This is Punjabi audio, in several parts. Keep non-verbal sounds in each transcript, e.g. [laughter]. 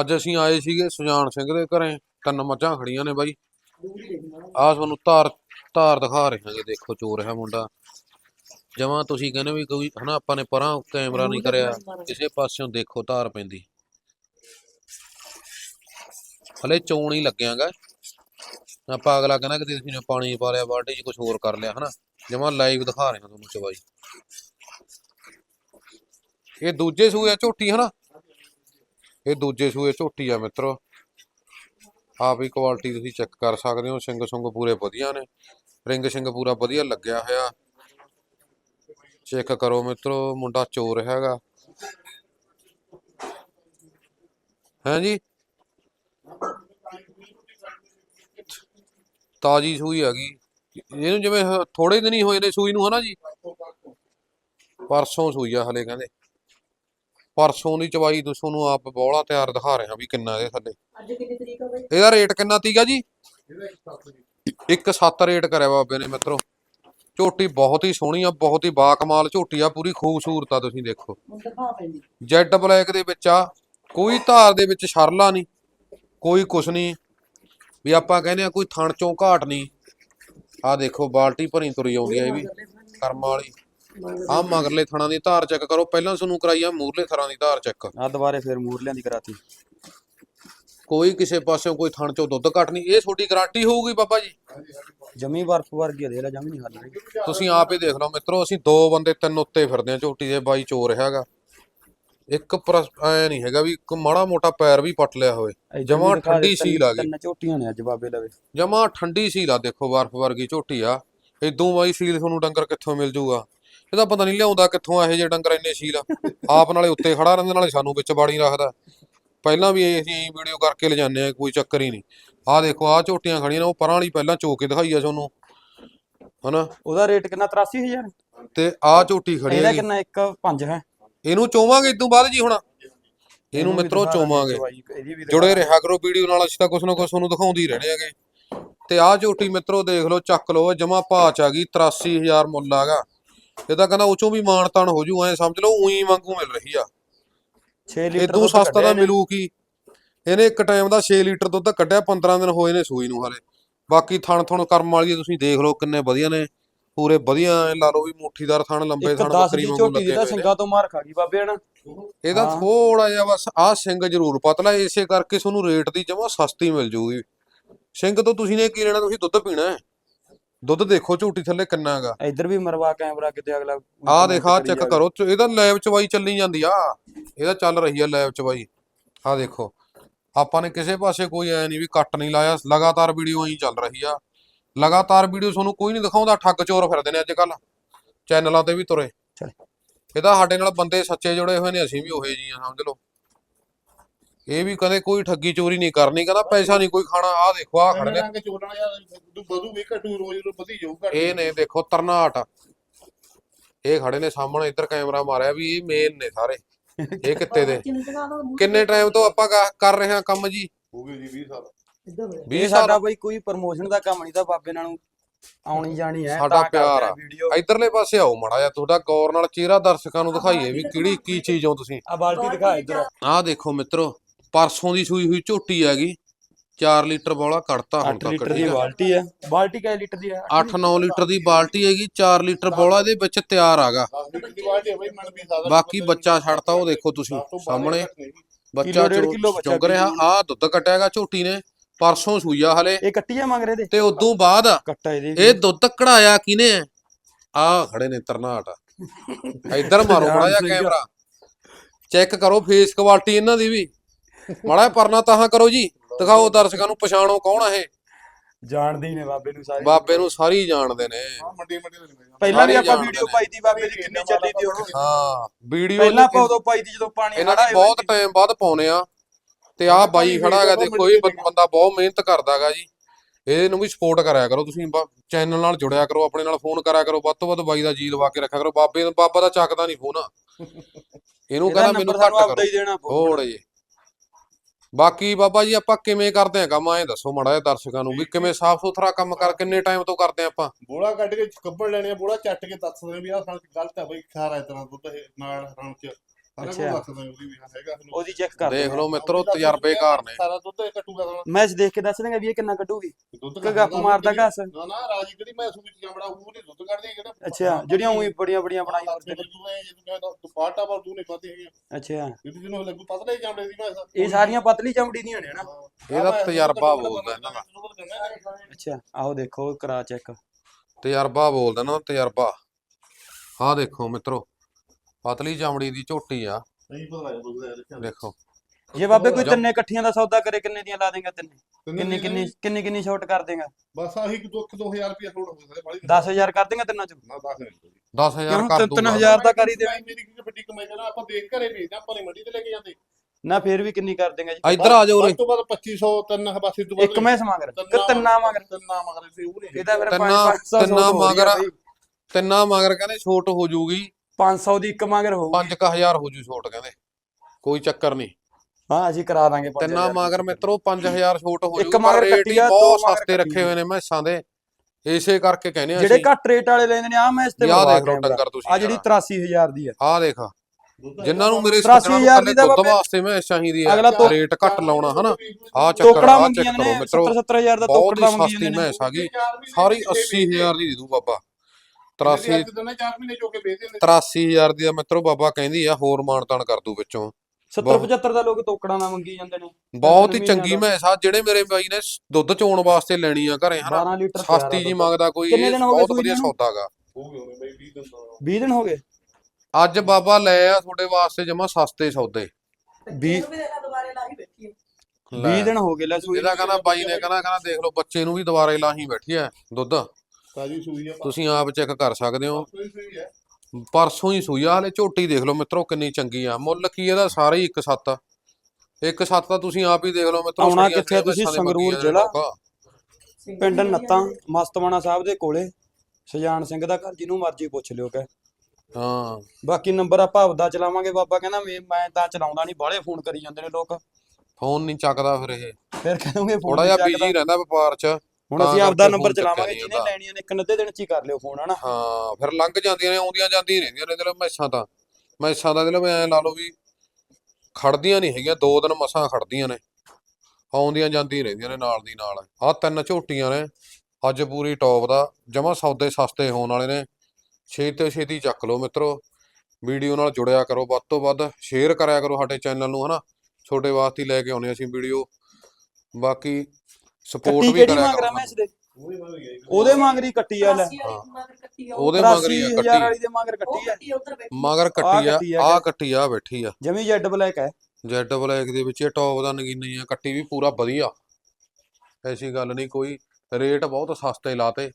ਅੱਜ ਅਸੀਂ ਆਏ ਸੀਗੇ ਸੁਜਾਨ ਸਿੰਘ ਦੇ ਘਰੇ, ਤਿੰਨ ਮੱਝਾਂ ਖੜੀਆਂ ਨੇ ਬਾਈ। ਆਹ ਤੁਹਾਨੂੰ ਧਾਰ ਧਾਰ ਦਿਖਾ ਰਹੇ ਹਾਂਗੇ ਦੇਖੋ ਚੋਰ ਹੈ ਮੁੰਡਾ। ਜਮਾ ਤੁਸੀਂ ਕਹਿੰਦੇ ਵੀ ਕੋਈ, ਹਨਾ, ਆਪਾਂ ਨੇ ਪਰਾਂ ਕੈਮਰਾ ਨਹੀਂ ਕਰਿਆ, ਕਿਸੇ ਪਾਸਿਓਂ ਦੇਖੋ ਧਾਰ ਪੈਂਦੀ। ਹਲੇ ਚੋਣ ਹੀ ਲੱਗਿਆਗਾ। ਆਪਾਂ ਅਗਲਾ ਕਹਿੰਦਾ ਕਿ ਤੁਸੀਂ ਨੇ ਪਾਣੀ ਪਾ ਲਿਆ, ਬਾਲਟੀ 'ਚ ਕੁਝ ਹੋਰ ਕਰ ਲਿਆ, ਹਨਾ। ਜਮਾ ਲਾਈਵ ਦਿਖਾ ਰਹੇ ਹਾਂ ਤੁਹਾਨੂੰ ਚਵਾਈ ਇਹ ਦੂਜੇ ਸੂਏ ਆ ਝੋਟੀ, ਹਨਾ। ਇਹ ਦੂਜੇ ਸੂਏ ਝੋਟੀ ਆ ਮਿੱਤਰੋ। ਆਪ ਹੀ ਕੁਆਲਿਟੀ ਤੁਸੀਂ ਚੈੱਕ ਕਰ ਸਕਦੇ ਹੋ। ਸਿੰਘ ਸੁੰਗ ਪੂਰੇ ਵਧੀਆ ਨੇ। ਰਿੰਗ ਸਿੰਘ ਪੂਰਾ ਵਧੀਆ ਲੱਗਿਆ ਹੋਇਆ। ਚੈੱਕ ਕਰੋ ਮਿੱਤਰੋ, ਮੁੰਡਾ ਚੋਰ ਹੈਗਾ। ਹੈਂ ਜੀ? ਤਾਜੀ ਸੂਈ ਹੈਗੀ। ਇਹਨੂੰ ਜਿਵੇਂ ਥੋੜੇ ਦਿਨ ਹੀ ਹੋਏ ਨੇ ਸੂਈ ਨੂੰ, ਹਨਾ ਜੀ? ਪਰਸੋਂ ਸੂਈ ਆ ਹਲੇ ਕਹਿੰਦੇ। ਪਰਸੋਂ ਦੀ ਚਵਾਈ ਤੁਸੀਂ ਨੂੰ ਆਪ ਬੋਲਾ ਤਿਆਰ ਦਿਖਾ ਰਹੇ ਹਾਂ ਵੀ ਕਿੰਨਾ ਇਹਦੇ ਥੱਲੇ। ਅੱਜ ਕਿੰਨੀ ਤਰੀਕ ਆ ਬਈ? ਇਹਦਾ ਰੇਟ ਕਿੰਨਾ ਤੀਗਾ ਜੀ? ਇੱਕ ਸੱਤ ਰੇਟ ਕਰਿਆ ਬਾਬੇ ਨੇ ਮਿੱਤਰੋ। ਝੋਟੀ ਬਹੁਤ ਹੀ ਸੋਹਣੀ ਆ ਬਹੁਤ ਹੀ ਬਾਕਮਾਲ ਝੋਟੀ ਆ ਪੂਰੀ ਖੂਬਸੂਰਤ ਆ ਤੁਸੀਂ ਦੇਖੋ। ਜੈਡ ਬਲੈਕ ਦੇ ਵਿੱਚ ਆ ਕੋਈ ਧਾਰ ਦੇ ਵਿੱਚ ਸ਼ਰਲਾ ਨਹੀਂ ਕੋਈ ਕੁਛ ਨਹੀਂ। ਵੀ ਆਪਾਂ ਕਹਿੰਦੇ ਆ ਕੋਈ ਥਣ ਚੋਂ ਘਾਟ ਨਹੀਂ। ਆ ਦੇਖੋ ਬਾਲਟੀ ਭਰੀ ਤੁਰੀ ਆਉਂਦੀ ਆ ਇਹ ਵੀ ਕਰਮ ਵਾਲੀ। ਆ ਮਗਰਲੇ ਥਣਾਂ ਦੀ ਧਾਰ ਚੈੱਕ ਕਰੋ। ਪਹਿਲਾਂ ਤੁਹਾਨੂੰ ਕਰਾਈ ਆ ਮੂਰਲੇ ਥਣਾਂ ਦੀ ਧਾਰ ਚੈੱਕ ਆ ਦੁਬਾਰੇ ਫਿਰ ਮੂਰਲਿਆਂ ਦੀ ਕਰਾਤੀ। ਕੋਈ ਕਿਸੇ ਪਾਸਿਓਂ ਕੋਈ ਥਣ ਚੋਂ ਦੁੱਧ ਘੱਟ ਨਹੀਂ। ਇਹ ਤੁਹਾਡੀ ਗਾਰੰਟੀ ਹੋਊਗੀ ਬਾਬਾ ਜੀ। ਜਮੀ ਬਰਫ ਵਰਗੀ ਦੇਖ ਲੈ ਜਮੀ ਨਹੀਂ ਹੱਲ ਤੁਸੀਂ ਆਪ ਹੀ ਦੇਖ ਲਓ ਮਿੱਤਰੋ ਅਸੀਂ ਦੋ ਬੰਦੇ ਤਿੰਨ ਉੱਤੇ ਫਿਰਦੇ ਆ ਝੋਟੀ ਦੇ ਬਾਈ ਚੋਰ ਹੈਗਾ। ਇੱਕ ਐ ਨਹੀਂ ਹੈਗਾ ਵੀ ਇੱਕ ਮਾੜਾ ਮੋਟਾ ਪੈਰ ਵੀ ਪੱਟ ਲਿਆ ਹੋਵੇ। ਜਮਾਂ ਦੇ, ਠੰਡੀ ਸੀਲ ਆ ਗਈ। ਤਿੰਨ ਝੋਟੀਆਂ ਨੇ ਅੱਜ ਬਾਬੇ ਲਵੇ। ਜਮਾ ਠੰਡੀ ਸੀਲ ਆ ਦੇਖੋ ਬਰਫ਼ ਵਰਗੀ ਝੋਟੀ ਆ। ਇਦੋਂ ਬਾਈ ਸੀਲ ਤੁਹਾਨੂੰ ਡੰਗਰ ਕਿੱਥੋਂ ਮਿਲ ਜੂਗਾ? ਇਹਦਾ ਪਤਾ ਨਹੀਂ ਲਿਆਉਂਦਾ ਕਿੱਥੋਂ ਇਹੋ ਜਿਹੇ ਡੰਗਰ ਇੰਨੇ ਸੀਲ ਆਪ ਨਾਲੇ ਉੱਤੇ ਖੜਾ ਰਹਿੰਦੇ ਨਾਲੇ ਸਾਨੂੰ ਵਿੱਚ ਬਾੜੀ ਰੱਖਦਾ। ਪਹਿਲਾਂ ਵੀ ਅਸੀਂ ਵੀਡੀਓ ਕਰਕੇ ਲਿਜਾਨੇ ਆ ਕੋਈ ਚੱਕਰ ਹੀ ਨਹੀਂ ਆਹ ਦੇਖੋ ਆਹ ਝੋਟੀਆਂ ਖੜੀਆਂ ਨੇ ਉਹ ਪਰਾਂ ਵਾਲੀ ਪਹਿਲਾਂ ਚੋ ਕੇ ਦਿਖਾਈ ਆ ਤੁਹਾਨੂੰ। ਹਨਾ? ਉਹਦਾ ਰੇਟ ਕਿੰਨਾ? 83000 ਤੇ ਆਹ ਝੋਟੀ ਖੜੀ ਇਹਦਾ ਹੈਗੀ ਕਿੰਨਾ? 1 5 ਹੈ। ਇਹਨੂੰ ਚੋਵਾਂਗੇ ਇਦੋਂ ਬਾਅਦ ਜੀ ਹੁਣ। ਇਹਨੂੰ ਮਿੱਤਰੋ ਚੋਵਾਂਗੇ। ਚਵਾਈ, ਇਹਦੀ ਵੀ ਜੁੜੇ ਰਿਹਾ ਕਰੋ ਵੀਡੀਓ ਨਾਲ ਅਸੀਂ ਤਾਂ ਕੁਛ ਨਾ ਕੁਛ ਤੁਹਾਨੂੰ ਦਿਖਾਉਂਦੇ ਹੀ ਰਹਿਣੇ ਹੈਗੇ ਤੇ ਆਹ ਝੋਟੀ ਮਿੱਤਰੋ ਦੇਖ ਲਓ ਚੱਕ ਲਓ ਜਮਾ ਭਾਚ ਆ ਗਈ 83000 ਮੁੱਲ ਆਗਾ ਇਹ ਤਾਂ ਕਹਿੰਦਾ ਉਚੋਂ ਵੀ ਮਾਣ ਤਾਣ ਹੋ ਜੂ ਐ ਸਮਝ ਲਓ ਉਹੀ ਵਾਂਗੂ ਮਿਲ ਰਹੀ ਆ। 6 ਲੀਟਰ ਇਦੋਂ ਦੁੱਧ ਸਸਤਾ ਇਹਨੇ। ਮਿਲੂ ਕੀ? ਇਹਨੇ ਇੱਕ ਟਾਈਮ ਦਾ 6 ਲੀਟਰ ਦੁੱਧ ਕੱਢਿਆ 15 ਦਿਨ ਹੋਏ ਨੇ ਸੂਈ ਨੂੰ ਹਾਲੇ। ਬਾਕੀ ਥਣ ਥਣ ਕਰਮ ਵਾਲੀ ਤੁਸੀਂ ਦੇਖ ਲਓ ਕਿੰਨੇ ਵਧੀਆ ਨੇ। ਪੂਰੇ ਵਧੀਆ ਐ ਲਾ ਲਓ ਵੀ ਮੁੱਠੀਦਾਰ ਥਣ ਲੰਬੇ ਥਣ 10 ਬੱਕਰੀ ਦੀ ਵਾਂਗੂ ਦੀ ਲੱਗੇ ਹੋਏ ਨੇ। ਸਿੰਘਾਂ ਤੋਂ ਮਾਰ ਖਾ ਗਈ ਬਾਬੇ ਹਨਾ। ਇਹਦਾ। ਥੋੜਾ ਜਿਹਾ ਬਸ ਆਹ ਸਿੰਘ ਜ਼ਰੂਰ ਪਤਲਾ ਇਸੇ ਕਰਕੇ ਤੁਹਾਨੂੰ ਰੇਟ ਦੀ ਜਮਾ ਸਸਤੀ ਮਿਲ ਜੂਗੀ। ਸਿੰਘ ਤੋਂ ਤੁਸੀਂ ਨੇ ਕੀ ਲੈਣਾ ਤੁਸੀਂ ਦੁੱਧ ਪੀਣਾ ਹੈ। ਦੁੱਧ ਦੇਖੋ ਝੂਟੀ ਥੱਲੇ ਕਿੰਨਾ ਹੈਗਾ ਇੱਧਰ ਵੀ ਮਰਵਾ ਕੈਮਰਾ ਕਿਤੇ ਅਗਲਾ ਆਹ ਦੇਖ ਆਹ ਚੈੱਕ। ਕਰੋ ਚ- ਇਹਦਾ ਲੈਬ ਚਵਾਈ ਚੱਲੀ ਜਾਂਦੀ ਆ। ਇਹਦਾ ਚੱਲ ਰਹੀ ਆ ਲੈਬ ਚਵਾਈ ਆਹ ਦੇਖੋ ਆਪਾਂ ਨੇ ਕਿਸੇ ਪਾਸੇ ਕੋਈ ਐ ਨਹੀਂ ਵੀ ਕੱਟ ਨਹੀਂ ਲਾਇਆ ਲਗਾਤਾਰ ਵੀਡੀਓ ਐਂ ਚੱਲ ਰਹੀ ਆ। ਲਗਾਤਾਰ ਵੀਡੀਓ ਤੁਹਾਨੂੰ ਕੋਈ ਨਹੀਂ ਦਿਖਾਉਂਦਾ ਠੱਗ ਚੋਰ ਫਿਰਦੇ ਨੇ ਅੱਜ ਕੱਲ ਚੈਨਲਾਂ ਤੇ ਵੀ ਤੁਰੇ। ਚੱਲ। ਇਹਦਾ ਸਾਡੇ ਨਾਲ ਬੰਦੇ ਸੱਚੇ ਜੁੜੇ ਹੋਏ ਨੇ ਅਸੀਂ ਵੀ ਉਹੇ ਜੀ ਆ ਸਮਝ ਲਓ। ਇਹ ਵੀ ਕਦੇ ਕੋਈ ਠੱਗੀ ਚੋਰੀ ਨਹੀਂ ਕਰਨੀ ਕਹਿੰਦਾ ਪੈਸਾ ਨਹੀਂ ਕੋਈ ਖਾਣਾ ਆਹ ਦੇਖੋ ਆਹ ਖੜੇ ਨੇ ਰੰਗ ਚੋਲਣਾ ਯਾਰ ਤੂੰ ਵਧੂ ਵੀ ਘਟੂ ਰੋਜ਼ ਰੋਜ਼ ਵਧੀ ਜਾਊ ਘਟ ਇਹ ਨੇ ਦੇਖੋ ਤਰਨਾਟ। ਇਹ ਖੜੇ ਨੇ ਸਾਹਮਣੇ ਇੱਧਰ ਕੈਮਰਾ ਮਾਰਿਆ ਵੀ ਇਹ ਮੇਨ ਨੇ ਸਾਰੇ। ਇਹ ਕਿੱਤੇ ਦੇ? ਕਿੰਨੇ ਟਾਈਮ ਤੋਂ ਆਪਾਂ ਕ- ਕਰ ਰਹੇ ਹਾਂ ਕੰਮ ਜੀ? ਹੋ ਗਈ ਜੀ 20 ਸਾਲ। ਇੱਧਰ ਵੇਖ। 20 ਇਹ ਸਾਡਾ ਬਈ ਕੋਈ ਪ੍ਰਮੋਸ਼ਨ ਦਾ ਕੰਮ ਨਹੀਂ ਤਾਂ ਬਾਬੇ ਨਾਲ ਆਉਣੀ ਜਾਣੀ ਹੈ ਸਾਡਾ ਪਿਆਰ ਆ। ਵੀਡੀਓ ਇਧਰਲੇ ਪਾਸੇ ਆਓ ਮਾੜਾ ਜਿਹਾ ਤੁਹਾਡਾ ਗੌਰ ਨਾਲ ਚਿਹਰਾ ਦਰਸ਼ਕਾਂ ਨੂੰ ਦਿਖਾਈਏ ਵੀ ਕਿਹੜੀ ਕੀ ਚੀਜ਼ ਹੋ ਤੁਸੀਂ। ਆ ਬਾਲਟੀ ਦਿਖਾ ਇੱਧਰ। ਆਹ ਦੇਖੋ ਮਿੱਤਰੋ ਪਰਸੋਂ ਦੀ ਸੂਈ ਹੋਈ ਝੋਟੀ ਹੈਗੀ 4 ਲੀਟਰ ਬੋਲਾ ਕੱਢਤਾ ਹੁਣ 8 ਤੱਕ ਲੀਟਰ ਦੀ ਬਾਲਟੀ ਹੈ ਬਾਲਟੀ ਕਿੰਨੇ ਲੀਟਰ ਦੀ ਹੈ 8-9 ਲੀਟਰ ਦੀ ਬਾਲਟੀ ਹੈਗੀ 4 ਲੀਟਰ ਬੋਲਾ ਇਹਦੇ ਵਿੱਚ ਤਿਆਰ ਆਗਾ 10 ਲੀਟਰ ਦੀ ਬਾਲਟੀ ਹੈ ਬਈ ਮਨ ਵੀ ਸਾਦਾ ਬਾਕੀ ਬੱਚਾ ਛੱਡਤਾ ਉਹ ਦੇਖੋ ਤੁਸੀਂ ਸਾਹਮਣੇ। ਬੱਚਾ ਚੁੰਗ ਰਿਹਾ। ਆਹ ਦੁੱਧ ਕੱਟਿਆਗਾ ਝੋਟੀ ਨੇ ਪਰਸੋਂ ਸੂਈਆ ਹਲੇ। ਇਹ ਕੱਟੀਆਂ ਮੰਗ ਰਹੇ ਦੇ ਤੇ ਉਦੋਂ ਬਾਅਦ ਇਹ ਦੁੱਧ ਕਢਾਇਆ ਕਿਨੇ ਆ ਖੜੇ ਨੇ ਤਰਨਾਟ। ਇੱਧਰ ਮਾਰੋ ਮਾੜਾ ਜਿਹਾ ਕੈਮਰਾ। ਚੈੱਕ ਕਰੋ ਫੇਸ ਕੁਆਲਿਟੀ ਇਹਨਾਂ ਦੀ ਵੀ। ਮਾੜਾ ਪਰਨਾ ਤਾਹਾਂ ਕਰੋ ਜੀ। ਦਿਖਾਓ ਦਰਸ਼ਕਾਂ ਨੂੰ ਪਛਾਣੋ ਕੌਣ ਆ ਇਹ। ਜਾਣਦੇ ਹੀ ਨੇ ਬਾਬੇ ਨੂੰ ਸਾਰੇ। ਬਾਬੇ ਨੂੰ ਸਾਰੀ ਜਾਣਦੇ ਨੇ। ਹਾਂ ਮੰਡੀ ਮੰਡੀ ਦੇ ਨਹੀਂ ਪਹਿਲਾਂ ਵੀ ਆਪਾਂ ਵੀਡੀਓ ਨੇ। ਪਾਈ ਦੀ ਬਾਬੇ ਦੀ ਕਿੰਨੀ ਚੱਲੀ ਦੀ ਉਹ। ਹਾਂ ਵੀਡੀਓ ਪਹਿਲਾਂ ਆਪਾਂ ਉਦੋਂ ਪਾਈ ਦੀ ਜਦੋਂ ਪਾਣੀ ਇਹਨਾਂ ਦੀ ਬਹੁਤ ਟਾਈਮ ਬਾਅਦ ਪਾਉਨੇ ਆ। ਤੇ ਆਹ ਬਾਈ ਖੜਾ ਹੈਗਾ ਦੇਖੋ ਇਹ ਬੰਦਾ ਬਹੁਤ ਮਿਹਨਤ ਕਰਦਾਗਾ ਜੀ। ਇਹਨੂੰ ਵੀ ਸਪੋਰਟ ਕਰਿਆ ਕਰੋ ਤੁਸੀਂ ਚੈਨਲ ਨਾਲ ਜੁੜਿਆ ਕਰੋ ਆਪਣੇ ਨਾਲ ਫੋਨ ਕਰਿਆ ਕਰੋ ਵੱਧ ਤੋਂ ਵੱਧ ਬਾਈ ਦਾ ਜੀ ਲਵਾ ਕੇ ਰੱਖਿਆ ਕਰੋ। ਬਾਬੇ ਬਾਬਾ ਦਾ ਚੱਕਦਾ ਨਹੀਂ ਫੋਨ [laughs] ਇਹਨੂੰ ਇਹਦਾ ਕਹਿੰਦਾ ਮੈਨੂੰ ਘੱਟ ਕਰੋ। ਹੀ ਹੋੜ ਜੀ। ਬਾਕੀ ਬਾਬਾ ਜੀ ਆਪਾਂ ਕਿਵੇਂ ਕਰਦੇ ਆ ਕੰਮ? ਐਂ ਦੱਸੋ ਮਾੜਾ ਦਰਸ਼ਕਾਂ ਨੂੰ ਵੀ ਕਿਵੇਂ ਸਾਫ਼ ਸੁਥਰਾ ਕੰਮ ਕਰ ਕਿੰਨੇ ਟਾਈਮ ਤੋਂ ਕਰਦੇ ਆ ਆਪਾਂ? ਬੋਲਾ ਕੱਢ ਕੇ ਕੱਪੜ ਲੈਣੇ ਆ ਬੋਲਾ ਚੱਟ ਕੇ ਦੱਸ ਦੇ ਵੀ ਆਹ ਗਲਤ ਹੈ ਬਈ ਖਾਰਾ ਇਸ ਤਰ੍ਹਾਂ ਦੁੱਧ ਇਹ ਨਾਲ ਰਣ ਚ। ਸਾਰਾ ਕੁਝ ਅੱਛਾ। ਦੱਸਦਾ ਉਹਦੀ ਵੀ ਹਾਂ ਹੈਗਾ ਸਾਨੂੰ। ਉਹਦੀ ਚੈੱਕ ਕਰ ਦੇਖ। ਲਓ ਮਿੱਤਰੋ ਤਜਰਬੇਕਾਰ ਨੇ। ਸਾਰਾ ਦੁੱਧ ਇਹ ਕੱਟੂਗਾ ਸਾਲਾ। ਮੈਚ ਦੇਖ ਕੇ ਦੱਸ ਦੇਗਾ ਵੀ ਇਹ ਕਿੰਨਾ ਕੱਢੂਗੀ। ਦੁੱਧ ਕਿ ਗੱਪ ਮਾਰਦਾ ਘਾਸ। ਨਾ ਨਾ ਰਾਜੀ ਕਿਹੜੀ ਮੈਂ ਸੂਈ ਚਮੜਾ ਉਹ ਨਹੀਂ ਦੁੱਧ ਕੱਢਦੀ ਕਿਹੜਾ ਅੱਛਾ ਜਿਹੜੀਆਂ ਉਹੀ ਬੜੀਆਂ ਬੜੀਆਂ ਬਣਾਈ ਨੇ। ਤੂੰ ਪਾਟਾ ਪਰ ਤੂੰ ਨਹੀਂ ਪਤਾ ਹੈਗਾ ਅੱਛਾ। ਜਿੱਦ ਜਿਹਨੂੰ ਲੱਗੂ ਪਤਲੇ ਹੀ ਚਮੜੇ ਦੀ ਮੈਂ ਇਹ ਸਾਰੀਆਂ ਪਤਲੀ ਚਮੜੀ ਦੀਆਂ ਨੇ ਨਾ। ਇਹਦਾ ਤਜਰਬਾ ਬੋਲਦਾ ਇਹਨਾਂ ਦਾ। ਅੱਛਾ ਆਓ ਦੇਖੋ ਕਰਾ ਚੈੱਕ। ਤਜਰਬਾ ਬੋਲਦਾ ਨਾ ਤਜਰਬਾ। ਆਹ ਦੇਖੋ ਮਿੱਤਰੋ ਪਤਲੀ ਚਮੜੀ ਦੀ ਝੋਟੀ ਆ। ਨਹੀਂ ਪਤਾ ਲੱਗਦਾ ਦੁੱਧ ਦਾ ਦੇਖਿਆ ਦੇਖੋ। ਜੇ ਬਾਬੇ ਕੋਈ ਤਿੰਨੇ ਇਕੱਠੀਆਂ ਦਾ ਸੌਦਾ ਕਰੇ ਕਿੰਨੇ ਦੀਆਂ ਲਾ ਦੇਗਾ ਤਿੰਨੇ? ਕਿੰਨੀ ਕਿੰਨੀ ਕਿੰਨੀ ਕਿੰਨੀ ਛੋਟ ਕਰ ਦੇਗਾ? ਬਸ ਆਹੀ 2 2000 ਰੁਪਏ ਥੋੜਾ ਹੋ ਸਕਦਾ ਬਾਲੀ 10000 ਕਰ ਦੇਗਾ ਤਿੰਨਾਂ ਚ? ਨਾ 10 ਨਹੀਂ 10000 ਕਿਉਂ? ਕਰ ਤਿੰਨ ਦੂੰਗਾ ਹਜ਼ਾਰ ਦਾ ਕਰ ਦੇਵੇ। ਮੇਰੀ ਕੀ ਵੱਡੀ ਕਮਾਈ ਕਰਾਂ ਆਪਾਂ ਦੇਖ ਘਰੇ ਭੇਜਦੇ ਆਪਾਂ ਨਹੀਂ ਮੰਡੀ ਤੇ ਲੈ ਕੇ ਜਾਂਦੇ। ਨਾ ਫੇਰ ਵੀ ਕਿੰਨੀ ਕਰ ਦੇਗਾ ਜੀ। ਇੱਧਰ ਆ ਜਾਓ ਉਰੇ। ਵੱਧ ਤੋਂ ਵੱਧ 2500 ਤਿੰਨ ਬਸ ਇਸ ਤੋਂ ਬਾਅਦ ਇੱਕ ਰਿਹਾ ਕਿ ਤਿੰਨਾਂ ਮੰਗ ਰਿਹਾ ਤਿੰਨਾ ਮਗਰ ਸੀ ਉਹ ਨਹੀਂ ਇਹਦਾ ਫਿਰ ਤਿੰਨਾਂ 500 ਤਿੰਨਾਂ ਮਗਰ ਤਿੰਨਾਂ ਮਗਰ ਕਹਿੰਦੇ ਛੋਟ ਹੋ ਜੂਗੀ। 500 ਦੀ ਇੱਕ ਮਗਰ ਹੋਊ 5000 ਹੋ ਜੂ ਛੋਟ ਕਹਿੰਦੇ। ਕੋਈ ਚੱਕਰ ਨਹੀਂ। ਹਾਂ ਅਸੀਂ ਕਰਾ ਦਾਂਗੇ ਪੰਜ ਤਿੰਨਾਂ ਹਜ਼ਾਰ। ਮਗਰ ਮਿੱਤਰੋ 5000 ਛੋਟ ਹੋ ਇੱਕ ਜੂ। ਮਗਰ ਰੇਟ ਕੱਟੀ ਹੀ ਆ, ਦੋ ਬਹੁਤ ਮਗਰ ਸਸਤੇ ਕੱਟੀ ਰੱਖੇ ਹੋਏ ਨੇ ਮੈਸਾਂ ਦੇ। ਇਸੇ ਕਰਕੇ ਕਹਿੰਦੇ ਆ ਜਿਹੜੇ ਅਸੀਂ। ਘੱਟ ਰੇਟ ਵਾਲੇ ਲੈਂਦੇ ਨੇ ਆ ਮੈਸ ਤੇ ਆਹ ਬਵਾ ਦੇਖ ਲਓ ਡੰਗਰ ਤੁਸੀਂ ਆ ਜਿਹੜੀ 83000 ਦੀ ਆ। ਆਹ ਦੇਖ। ਜਿਨ੍ਹਾਂ ਨੂੰ ਮੇਰੇ 83,000 ਸੱਜਣਾ ਨੂੰ ਦੀ ਤਾਂ ਦੁੱਧ ਬਾਬੇ- ਵਾਸਤੇ ਮੈਂ ਚਾਹੀਦੀ ਅਗਲਾ ਤੋਂ- ਰੇਟ ਘੱਟ ਲਾਉਣਾ ਹਨਾ? ਆਹ ਚੱਕਰ ਟੋਕੜਾ ਆਹ ਮੰਗੀਆਂ ਚੈੱਕ ਨੇ ਕਰੋ ਮਿੱਤਰੋ। 70 70000 ਦਾ ਬਹੁਤ ਟੋਕੜਾ ਹੀ ਮੰਗੀ ਸਸਤੀ ਜਾਂਦੇ ਨੇ। ਮੈਸ ਸਾਰੀ 80000 ਦੀ ਦੇ ਦੂ ਬਾਬਾ। 83 ਦਿਨ 4 ਮਹੀਨੇ ਜੋ ਕੇ ਵੇਚਦੇ ਨੇ 83000 ਦੀ ਆ ਮਿੱਤਰੋ ਬਾਬਾ ਕਹਿੰਦੀ ਆ ਹੋਰ ਮਾਨਤਾਨ ਕਰ ਦੂ ਵਿੱਚੋਂ। 70 75 ਦਾ ਲੋਕ ਟੋਕੜਾ ਨਾ ਮੰਗੀ ਜਾਂਦੇ ਨੇ। ਬਹੁਤ ਹੀ ਚੰਗੀ ਮੈਸ ਆ ਜਿਹੜੇ ਮੇਰੇ ਬਾਈ ਨੇ ਦੁੱਧ ਚੋਣ ਵਾਸਤੇ ਲੈਣੀ ਆ ਘਰੇ ਹਨਾ? 12 ਲੀਟਰ ਤਿਆਰ ਆ ਸਸਤੀ ਜੀ। ਮੰਗਦਾ ਕੋਈ ਕਿੰਨੇ ਇਹ ਦਿਨ ਹੋ ਗਏ ਬਹੁਤ ਵਧੀਆ? ਸੌਦਾਗਾ ਹੋ ਗਏ ਹੋਣੇ ਬਈ 20 ਦਿਨ ਦਾ 20 ਦਿਨ ਹੋ ਗਏ? ਅੱਜ ਬਾਬਾ ਲੈ ਆ ਤੁਹਾਡੇ ਵਾਸਤੇ ਜਮਾ ਸਸਤੇ ਸੌਦੇ। ਵੀਹ- ਵੀ ਦੇਖਾ ਦੁਬਾਰੇ ਲਾਹੀ ਬੈਠੀ ਹੈ 20 ਦਿਨ ਹੋ ਗਏ ਲੈ ਸੂਈ ਇਹਦਾ ਕਹਿੰਦਾ ਬਾਈ ਨੇ ਕਹਿੰਦਾ ਕਹਿੰਦਾ ਦੇਖ ਲਓ ਬੱਚੇ ਨੂੰ ਵੀ ਦੁਬਾਰੇ ਲਾਹੀ ਬੈਠੀ ਐ ਦੁੱਧ। ਤਾਜੀ ਸੂਈ ਆ ਤੁਸੀਂ ਆਪ ਚੈੱਕ ਕਰ ਸਕਦੇ ਹੋ। ਸੂਈ ਸੂਈ ਹੈ ਪਰਸੋਂ ਹੀ ਸੂਈ ਆ ਹਲੇ ਝੋਟੀ ਦੇਖ ਲਓ ਮਿੱਤਰੋ ਕਿੰਨੀ ਚੰਗੀ ਆ। ਮੁੱਲ ਕੀ ਇਹਦਾ? ਸਾਰੇ ਹੀ ਇੱਕ ਸੱਤ ਇੱਕ ਸੱਤ ਤਾਂ ਤੁਸੀਂ ਆਪ ਹੀ ਦੇਖ ਲਓ ਮਿੱਤਰੋ ਆਉਣਾ ਕਿੱਥੇ ਤੁਸੀਂ? ਸੰਗਰੂਰ ਜ਼ਿਲ੍ਹਾ? ਪਿੰਡ ਨੱਤਾਂ ਮਸਤਵਾਣਾ ਸਾਹਿਬ ਦੇ ਕੋਲੇ। ਸਜਾਨ ਸਿੰਘ ਦਾ ਘਰ ਜਿਹਨੂੰ ਮਰਜ਼ੀ ਪੁੱਛ ਲਿਓ ਕਿ ਹਾਂ। ਬਾਕੀ ਨੰਬਰ ਆਪਾਂ ਆਪਦਾ ਚਲਾਵਾਂਗੇ। ਬਾਬਾ ਕਹਿੰਦਾ ਮੈਂ ਮੈਂ ਤਾਂ ਚਲਾਉਂਦਾ ਨਹੀਂ ਬਾਹਲੇ ਫੋਨ ਕਰੀ ਜਾਂਦੇ ਨੇ ਲੋਕ। ਫੋਨ ਨਹੀਂ ਚੱਕਦਾ ਫਿਰ ਇਹ। ਫਿਰ ਕਹਿੰਦੇ ਫੋਨ ਥੋੜਾ ਜਿਹਾ ਬਿਜ਼ੀ ਰਹਿੰਦਾ ਵਪਾਰ 'ਚ। ਹੁਣ ਅਸੀਂ ਆਪਦਾ ਨੰਬਰ ਚਲਾਵਾਂਗੇ ਜਿਹਨੇ। ਲੈਣੀਆਂ ਨੇ ਇੱਕ ਨੱਦੇ ਦਿਨ ਚ ਹੀ ਕਰ ਲਿਓ ਫੋਨ ਹਨਾ? ਹਾਂ ਫਿਰ ਲੰਘ ਜਾਂਦੀਆਂ ਨੇ ਆਉਂਦੀਆਂ ਜਾਂਦੀਆਂ ਰਹਿੰਦੀਆਂ ਨੇ ਜਿਹੜਾ ਮੈਸਾਂ ਤਾਂ ਮੈਸਾਂ ਦਾ ਜਿਹੜਾ ਐ ਲਾ ਲਓ ਵੀ ਖੜਦੀਆਂ ਨਹੀਂ ਹੈਗੀਆਂ ਦੋ ਦਿਨ ਮਸਾਂ ਖੜਦੀਆਂ ਨੇ ਆਉਂਦੀਆਂ ਜਾਂਦੀਆਂ ਰਹਿੰਦੀਆਂ ਨੇ ਨਾਲ ਦੀ ਨਾਲ। ਆਹ ਤਿੰਨ ਝੋਟੀਆਂ ਨੇ ਅੱਜ ਪੂਰੀ ਟੌਪ ਦਾ ਜਮਾ ਸੌਦੇ ਸਸਤੇ ਹੋਣ ਵਾਲੇ ਨੇ ਛੇਤੀ ਤੋਂ ਛੇਤੀ ਚੱਕ ਲਓ ਮਿੱਤਰੋ ਵੀਡੀਓ ਨਾਲ ਜੁੜਿਆ ਕਰੋ ਵੱਧ ਤੋਂ ਵੱਧ ਸ਼ੇਅਰ ਕਰਿਆ ਕਰੋ ਸਾਡੇ ਚੈਨਲ ਨੂੰ ਹਨਾ? ਛੋਟੇ ਵਾਸਤੇ ਲੈ ਕੇ ਆਉਨੇ ਅਸੀਂ ਵੀਡੀਓ। ਬਾਕੀ ਸਪੋਰਟ ਵੀ ਕਿਹੜੀ ਕਰਿਆ ਮੰਗ ਰਿਹਾ ਮੈਂ ਇਸ ਦੇ? ਹੋ ਉਹਦੇ ਮੰਗਰੀ ਕੱਟੀ ਆ ਲੈ। 83 ਵਾਲੀ ਮਗਰ ਕੱਟੀ ਆ। ਉਹਦੇ ਮਗਰੀ ਆ 83000 ਕੱਟੀ। ਵਾਲੀ ਦੇ ਮੰਗਰ ਉਹ ਕੱਟੀ ਆ ਕੱਟੀ ਉਧਰ ਬੈਠੀ ਮਗਰ ਕੱਟੀ ਆ ਕੱਟੀ ਆ ਆ ਕੱਟੀ ਆ ਬੈਠੀ ਆ। ਜਮੀ ਜੈਡ ਬਲੈਕ ਹੈ ਜੈਡ ਬਲੈਕ ਦੇ ਵਿੱਚ ਇਹ ਟੌਪ ਦਾ ਨਗੀਨਾ ਹੀ ਆ ਕੱਟੀ ਵੀ ਪੂਰਾ ਵਧੀਆ। ਐਸੀ ਗੱਲ ਨਹੀਂ ਕੋਈ ਰੇਟ ਬਹੁਤ ਸਸਤੇ ਲਾਤੇ।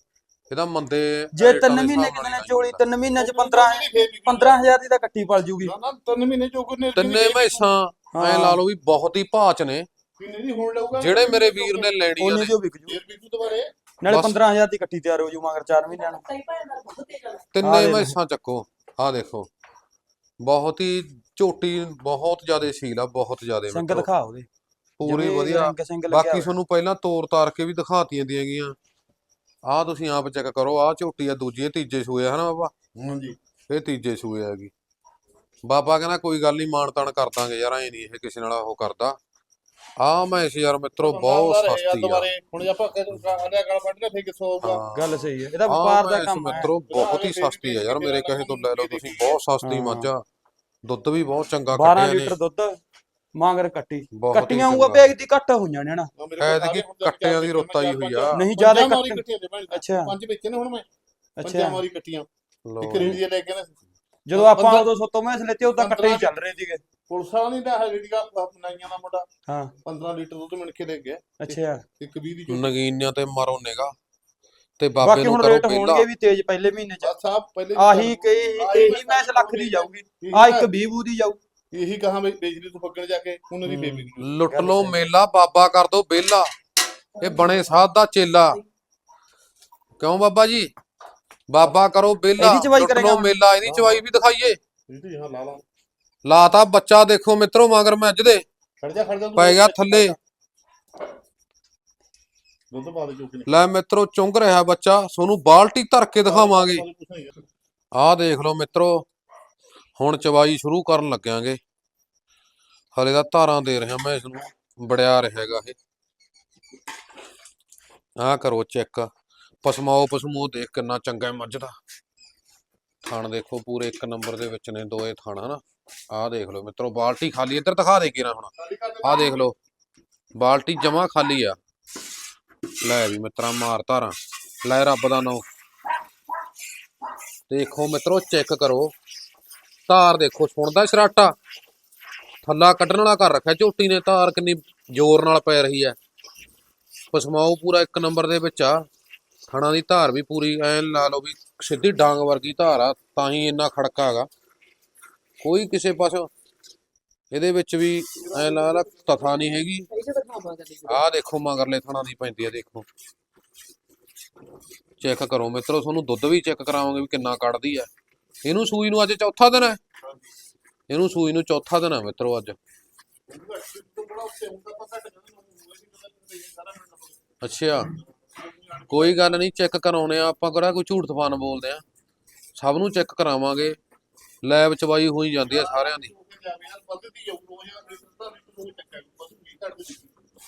ਇਹਦਾ ਮੰਦੇ ਜੇ ਰੇਟਾਂ 3 ਦੇ ਮਹੀਨੇ ਹਿਸਾਬ ਨਾਲ ਨੇ ਹੀ ਚੋਲੀ 3 ਮਹੀਨੇ ਚ 15 15 15000 ਦੀ ਤਾਂ ਕੱਟੀ ਪਲ ਜੂਗੀ। ਨਾ ਨਾ ਤਿੰਨ ਮਹੀਨੇ ਚੋਂ ਕੋਈ ਤਿੰਨੇ ਮੈਸਾਂ ਐ ਲਾ ਲਓ ਵੀ ਬਹੁਤ ਹੀ ਭਾਚ ਨੇ। ਕਿੰਨੇ ਦੀ ਹੋਣ ਲਊਗਾ ਜਿਹੜੇ ਮੇਰੇ ਵੀਰ ਨੇ ਲੈਣੀਆਂ ਉਹਨੇ ਨੇ। ਜੋ ਵਿਕ ਜੂ ਫੇਰ ਵੀ ਤੂੰ ਦੁਬਾਰੇ ਨਾਲੇ ਬਸ। 15000 ਦੀ ਕੱਟੀ ਤਿਆਰ ਹੋ ਜੂ ਮਗਰ 4 ਮਹੀਨਿਆਂ ਨੂੰ। ਕਈ ਭਾਈ ਨਾਲ ਬਹੁਤ ਤੇਜ਼ ਆ। ਆਹ ਤਿੰਨੇ ਦੇਖ। ਮੈਸਾਂ ਚੱਕੋ। ਆਹ ਦੇਖੋ। ਬਹੁਤ ਹੀ ਝੋਟੀ ਬਹੁਤ ਜ਼ਿਆਦਾ ਸੀਲ ਆ ਬਹੁਤ ਜ਼ਿਆਦਾ ਸਿੰਘ ਮਿੱਤਰੋ ਦਿਖਾ ਉਹਦੇ। ਪੂਰੀ ਜਿਵੇਂ ਵਧੀਆ। ਰੰਗ ਸਿੰਘ ਲੱਗਿਆ ਬਾਕੀ ਹੋਇਆ। ਤੁਹਾਨੂੰ ਪਹਿਲਾਂ ਤੋਰ ਤਾਰ ਕੇ ਵੀ ਦਿਖਾਤੀਆਂ ਦੀਆਂ ਗੀਆਂ। ਆਹ ਤੁਸੀਂ ਆਪ ਚੈੱਕ ਕਰੋ ਆਹ ਝੋਟੀ ਆ ਦੂਜੀ ਇਹ ਤੀਜੇ ਸੂਏ ਆ ਹਨਾ ਬਾਬਾ? ਹਾਂਜੀ। ਇਹ ਤੀਜੇ ਸੂਏ ਹੈਗੀ ਬਾਬਾ ਕਹਿੰਦਾ ਕੋਈ ਗੱਲ ਨਹੀਂ ਮਾਣ ਤਾਣ ਕਰ ਦਾਂਗੇ ਯਾਰ ਐ ਨਹੀਂ ਇਹ ਕਿਸੇ ਨਾਲ ਉਹ ਕਰਦਾ। ਆ ਮੈਂ ਇਸ ਯਾਰ ਮਿੱਤਰੋ ਬਹੁਤ ਸਸਤੀ ਆ। ਹੁਣ ਜੇ ਆਪਾਂ ਆਲਿਆ ਗਲ ਵੱਢ ਲਿਆ ਫੇਰ ਕਿੱਥੋਂ ਆਊਗਾ ਹਾਂ। ਗੱਲ ਸਹੀ ਹੈ। ਇਹਦਾ ਵਪਾਰ ਦਾ ਮੈਂ ਇਸ ਕੰਮ ਹੈ। ਮਿੱਤਰੋ ਬਹੁਤ ਹੀ ਸਸਤੀ ਆ ਯਾਰ ਮੇਰੇ ਕਹੇ ਤੋਂ ਲੈ ਲਓ ਤੁਸੀਂ ਬਹੁਤ ਸਸਤੀ ਹਾਂ। ਮੱਝ ਦੁੱਧ ਵੀ ਬਹੁਤ ਚੰਗਾ 12 ਕੱਢਿਆ ਲੀਟਰ ਨੇ ਦੁੱਧ ਮਾਂਗਰ ਕੱਟੀ। ਬਹੁਤ ਹੀ ਕੱਟੀਆਂ ਉਹ। ਬੈਗ ਦੀ ਘੱਟ ਹੋਈਆਂ ਨੇ ਨਾ। ਐਤਕੀ ਕੱਟਿਆਂ ਦੀ ਰੁੱਤ ਆਈ ਹੋਈ ਆ। ਨਹੀਂ ਜ਼ਿਆਦਾ ਕੱਟੀਆਂ ਤੇ ਅੱਛਾ। ਪੰਜ ਵਿੱਚ ਨੇ ਹੁਣ ਮੈਂ। ਪੰਜਾਂ ਅੱਛਾ ਮਾਰੀ ਕੱਟੀਆਂ। ਇੱਕ ਰੇੜੀ ਲੈ ਕੇ ਨਾ। ਜਦੋਂ ਆਪਾਂ ਉਦੋਂ ਸੋਤੋਂ ਮੈਸ ਲੈਤੇ ਉਦੋਂ ਕੱਟੇ ਹੀ ਚੱਲ ਰਹੇ ਸੀਗੇ। ਪੁਲਿਸ ਵਾਲਾ ਨਹੀਂ ਦਾ ਰੇੜੀਆ ਨਾਈਆਂ ਦਾ ਮੁੰਡਾ। ਹਾਂ। 15 ਲੀਟਰ ਦੁੱਧ ਮਿਣ ਕੇ ਲੈ ਗਿਆ। ਅੱਛਾ। ਇੱਕ 20 ਦੀ ਝੋਟੀ। ਨਗੀਨਿਆਂ ਤੇ ਮਾਰੋ ਨਿਗਾ ਤੇ ਬਾਬੇ ਬਾਕੀ ਨੂੰ ਹੁਣ ਕਰੋ ਰੇਟ ਪਹਿਲਾ। ਹੋਣਗੇ ਵੀ ਤੇਜ਼ ਪਹਿਲੇ ਮਹੀਨੇ ਚ। ਬਸ ਆਹ ਪਹਿਲੇ ਆਹੀ ਕਈ ਇਹੀ ਮੈਸ ਲੱਖ ਦੀ ਜਾਊਗੀ। ਆ ਇੱਕ 20 ਬੂ ਦੀ ਜਾਊ। ਇਹੀ ਕਹਾ ਮੈਂ ਬੇਜਲੀ ਤੋਂ ਫੱਗਣ ਜਾ ਕੇ ਉਹਨਾਂ ਦੀ। ਬੇਬੀ ਲੁੱਟ ਲੋ ਮੇਲਾ ਬਾਬਾ ਕਰ ਦੋ ਬੇਲਾ। ਇਹ ਬਣੇ ਸਾਧ ਦਾ ਚੇਲਾ। ਕਿਉਂ ਬਾਬਾ ਜੀ? ਬਾਬਾ ਕਰੋ ਬੇਲਾ। ਇਹਦੀ ਚਵਾਈ ਲੁੱਟ ਕਰੇਗਾ ਲੋ? ਮੇਲਾ ਇਹਦੀ ਚਵਾਈ ਵੀ ਦਿਖਾਈਏ। ਇਹ ਹਾਂ ਲਾ ਲਾ। ਲਾਤਾ ਬੱਚਾ ਦੇਖੋ ਮਿੱਤਰੋ ਮਗਰ ਮੱਝ ਦੇ। ਖੜ ਜਾ ਖੜ ਜਾ ਤੂੰ। ਪੈ ਗਿਆ ਥੱਲੇ। ਦੁੱਧ ਪਾ ਦੇ ਚੋਕੇ ਨੇ ਲੈ ਮਿੱਤਰੋ ਚੁੰਗ ਰਿਹਾ ਬੱਚਾ ਸੋਨੂੰ ਬਾਲਟੀ ਧਰ ਕੇ ਦਿਖਾਵਾਂਗੇ। ਆਹ ਦੇਖ ਲਓ ਮਿੱਤਰੋ ਹੁਣ ਚਵਾਈ ਸ਼ੁਰੂ ਕਰਨ ਲੱਗਾਂਗੇ ਹਲੇ ਤਾਂ ਧਾਰਾਂ ਦੇ ਰਿਹਾ ਮੈਂ ਇਸ ਨੂੰ ਬੜਿਆ ਰਿਹਾ ਹੈਗਾ ਇਹ। ਆਹ ਕਰੋ ਚੈੱਕ। ਪਸਮਾਓ ਪਸਮੋ ਦੇਖ ਕਿੰਨਾ ਚੰਗਾ ਹੈ ਮੱਝ ਦਾ। ਥਣ ਦੇਖੋ ਪੂਰੇ ਇੱਕ ਨੰਬਰ ਦੇ ਵਿੱਚ ਨੇ ਦੋਏ ਥਣ ਹਨਾ ਆਹ ਦੇਖ ਲਓ ਮਿੱਤਰੋ, ਬਾਲਟੀ ਖਾਲੀ, ਇੱਧਰ ਦਿਖਾ ਦੇ ਕਿਰਾ ਹੁਣ। ਆਹ ਦੇਖ ਲਓ, ਬਾਲਟੀ ਜਮਾ ਖਾਲੀ ਆ। ਲੈ ਵੀ ਮਿੱਤਰਾ, ਮਾਰ ਧਾਰਾਂ। ਲੈ ਰੱਬ ਦਾ ਨਾਮ ਦੇਖੋ ਮਿੱਤਰੋ, ਚੈੱਕ ਕਰੋ। ਧਾਰ ਦੇਖੋ, ਸੁਣਦਾ ਸ਼ਰਾਟਾ? ਥੱਲਾ ਕੱਢਣ ਵਾਲਾ ਕਰ ਰੱਖਿਆ, ਝੋਟੀ ਨੇ। ਧਾਰ ਕਿੰਨੀ ਜ਼ੋਰ ਨਾਲ ਪੈ ਰਹੀ ਹੈ ਪਸਮਾਓ ਪੂਰਾ ਇੱਕ ਨੰਬਰ ਦੇ ਵਿੱਚ ਆ। ਥਣਾ ਦੀ ਧਾਰ ਵੀ ਪੂਰੀ ਐ ਲਾ ਲਓ ਵੀ ਸਿੱਧੀ ਡਾਂਗ ਵਰਗੀ ਧਾਰ ਆ, ਤਾਂ ਹੀ ਇੰਨਾ ਖੜਕਾ ਹੈਗਾ। ਕੋਈ ਕਿਸੇ ਪਾਸੋਂ ਇਹਦੇ ਵਿੱਚ ਵੀ ਐ ਲਾ ਤਥਾ ਨਹੀਂ ਹੈਗੀ। ਆਹ ਦੇਖੋ ਮਗਰਲੇ ਥਣਾ ਦੀ ਪੈਂਦੀ ਆ, ਦੇਖੋ। ਚੈੱਕ ਕਰੋ ਮਿੱਤਰੋ, ਤੁਹਾਨੂੰ ਦੁੱਧ ਵੀ ਚੈੱਕ ਕਰਾਵਾਂਗੇ ਵੀ ਕਿੰਨਾ ਕੱਢਦੀ ਆ। ਇਹਨੂੰ ਸੂਈ ਨੂੰ ਅੱਜ ਚੌਥਾ ਦਿਨ ਹੈ। ਇਹਨੂੰ ਸੂਈ ਨੂੰ ਚੌਥਾ ਦਿਨ ਹੈ ਮਿੱਤਰੋ ਅੱਜ। ਅੱਛਾ, ਕੋਈ ਗੱਲ ਨਹੀਂ, ਚੈੱਕ ਕਰਾਉਣੇ ਆ, ਆਪਾਂ ਕਿਹੜਾ ਕੋਈ ਝੂਠ ਤਫਾਨ ਬੋਲਦੇ ਆ। ਸਭ ਨੂੰ ਚੈੱਕ ਕਰਾਵਾਂਗੇ। ਲੈਬ ਚਵਾਈ ਹੋਈ ਜਾਂਦੀ ਆ ਸਾਰਿਆਂ ਦੀ।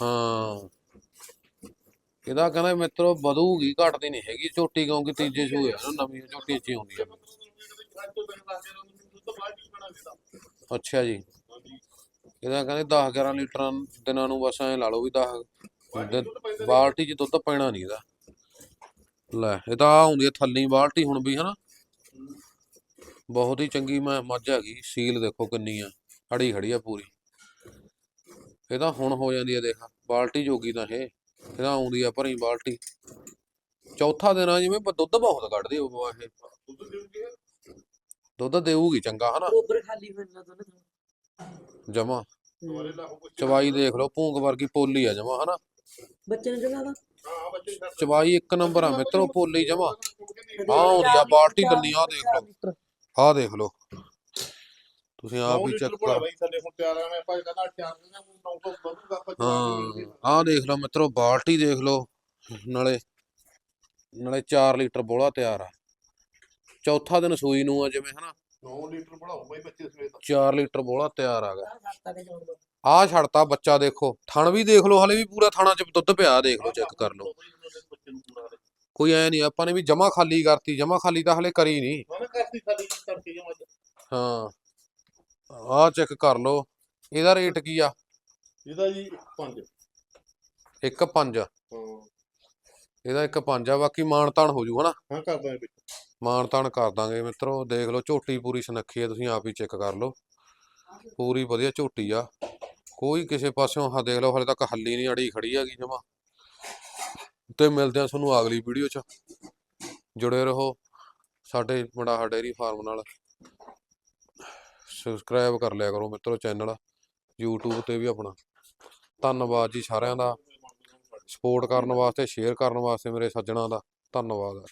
ਹਾਂ। ਇਹਦਾ ਕਹਿੰਦਾ ਮਿੱਤਰੋ ਵਧੂਗੀ, ਘਟਦੀ ਨਹੀਂ ਹੈਗੀ। ਝੋਟੀ ਕਿਉਂਕਿ ਤੀਜੇ ਸੂਏ ਆ ਨਾ, ਨਵੀਂ ਝੋਟੀ ਚ ਹੀ ਆ। ਅੱਛਾ ਜੀ। ਇਹਦਾ ਕਹਿੰਦੇ 10 11 ਲੀਟਰਾਂ ਦਿਨਾਂ ਨੂੰ ਬਸ ਐ ਲਾ ਲਓ ਵੀ 10 ਬਾਲਟੀ 'ਚ ਦੁੱਧ ਪੈਣਾ ਨਹੀਂ ਇਹਦਾ। ਲੈ, ਇਹ ਤਾਂ ਆਹ ਹੁੰਦੀ ਹੈ ਥੱਲੀ ਬਾਲਟੀ ਹੁਣ ਵੀ, ਹਨਾ? ਬਹੁਤ ਹੀ ਚੰਗੀ ਮੈਂ ਮੱਝ ਹੈਗੀ ਸੀਲ ਦੇਖੋ ਕਿੰਨੀ ਆ ਅੜੀ ਖੜੀ ਆ ਪੂਰੀ। ਇਹ ਤਾਂ ਹੁਣ ਹੋ ਜਾਂਦੀ ਹੈ ਦੇਖ ਬਾਲਟੀ ਜੋਗੀ ਤਾਂ ਇਹ ਇਹਦਾ ਆਉਂਦੀ ਆ ਭਰੀ ਬਾਲਟੀ। ਚੌਥਾ ਦਿਨ ਆ ਜਿਵੇਂ ਦੁੱਧ ਬਹੁਤ ਕੱਢਦੀ ਉਹ ਇਹ। ਦੁੱਧ ਦੇਊਗੀ ਚੰਗਾ ਹਨਾ? ਗੋਬਰ ਖਾਲੀ ਹੋਣ ਨਾ ਦੋਨੇ ਜਮਾ। ਚਵਾਈ ਦੇਖ ਲਓ ਭੂੰਗ ਵਰਗੀ ਪੋਲੀ ਆ ਜਮਾ ਹਨਾ? ਬੱਚੇ ਨੂੰ ਜਗਾ ਦਾ ਚਵਾਈ ਇੱਕ ਨੰਬਰ ਆ ਮਿੱਤਰੋ ਪੋਲੀ ਜਮਾ। ਆਉਂਦੀ ਆ ਬਾਲਟੀ ਲੰਨੀ ਆ ਦੇਖ ਲਓ। ਆਹ ਦੇਖ ਲਓ। ਤੁਸੀਂ ਆਪ ਹੀ ਚੈੱਕ ਕਰੋ ਹਾਂ ਆਹ ਦੇਖ ਲਓ ਮਿੱਤਰੋ ਬਾਲਟੀ ਦੇਖ ਲਓ। ਨਾਲੇ ਨਾਲੇ 4 ਲੀਟਰ ਬੋਲਾ ਤਿਆਰ ਆ। ਚੌਥਾ ਦਿਨ ਸੂਈ ਨੂੰ ਆ ਜਿਵੇਂ ਹਨਾ। 9 ਲੀਟਰ ਬਣਾਓ ਬਾਈ ਬੱਚੇ ਸਵੇਤ 4 ਲੀਟਰ ਬੋਲਾ ਤਿਆਰ ਆ ਗਾ। ਸੱਤਾ ਦੇ ਜੋੜ ਦੋ। ਆਹ ਛੱਡਤਾ ਬੱਚਾ ਦੇਖੋ। ਥਣ ਵੀ ਦੇਖ ਲਓ ਹਲੇ ਵੀ ਪੂਰਾ ਥਣਾ ਚ ਦੁੱਧ ਪਿਆ ਦੇਖ ਲਓ ਚੈੱਕ ਕਰ ਲਓ। ਨੂੰ ਕੋਈ ਐ ਨਹੀਂ ਆਪਾਂ ਨੇ ਵੀ ਜਮਾ ਖਾਲੀ ਕਰਤੀ ਜਮਾ ਖਾਲੀ ਤਾਂ ਹਲੇ ਕਰੀ ਨਹੀਂ ਨਾ ਕਰਤੀ ਖਾਲੀ ਕਰਕੇ ਜਮਾ ਹਾਂ ਆਹ ਚੈੱਕ ਕਰ ਲਓ ਇਹਦਾ ਰੇਟ ਕੀ ਆ? ਇਹਦਾ ਜੀ 5 ਇੱਕ ਪੰਜ। ਹਾਂ। ਇਹਦਾ ਇੱਕ ਪੰਜ ਆ ਬਾਕੀ ਮਾਣ ਤਾਣ ਹੋ ਜੂ ਹਨਾ? ਹਾਂ ਕਰਦਾ ਵਿੱਚ। ਮਾਣ ਤਾਣ ਕਰ ਦਾਂਗੇ ਮਿੱਤਰੋ ਦੇਖ ਲਓ ਝੋਟੀ ਪੂਰੀ ਸੁਨੱਖੀ ਆ ਤੁਸੀਂ ਆਪ ਹੀ ਚੈੱਕ ਕਰ ਲਓ। ਪੂਰੀ ਵਧੀਆ ਝੋਟੀ ਆ। ਕੋਈ ਕਿਸੇ ਪਾਸਿਓਂ ਹਾਂ ਦੇਖ ਲਓ ਹਲੇ ਤੱਕ ਹੱਲੀ ਨਹੀਂ ਅੜੀ ਖੜੀ ਹੈਗੀ ਜਮਾ ਤੇ ਮਿਲਦੇ ਆ ਤੁਹਾਨੂੰ ਅਗਲੀ ਵੀਡੀਓ 'ਚ। ਜੁੜੇ ਰਹੋ ਸਾਡੇ ਮੜਾਹਾ ਡੇਅਰੀ ਫਾਰਮ ਨਾਲ। ਸਬਸਕ੍ਰਾਈਬ ਕਰ ਲਿਆ ਕਰੋ ਮਿੱਤਰੋ ਚੈਨਲ YouTube ਤੇ ਵੀ ਆਪਣਾ। ਧੰਨਵਾਦ ਜੀ ਸਾਰਿਆਂ ਦਾ। ਸਪੋਰਟ ਕਰਨ ਵਾਸਤੇ ਸ਼ੇਅਰ ਕਰਨ ਵਾਸਤੇ ਮੇਰੇ ਸੱਜਣਾ ਦਾ। ਧੰਨਵਾਦ।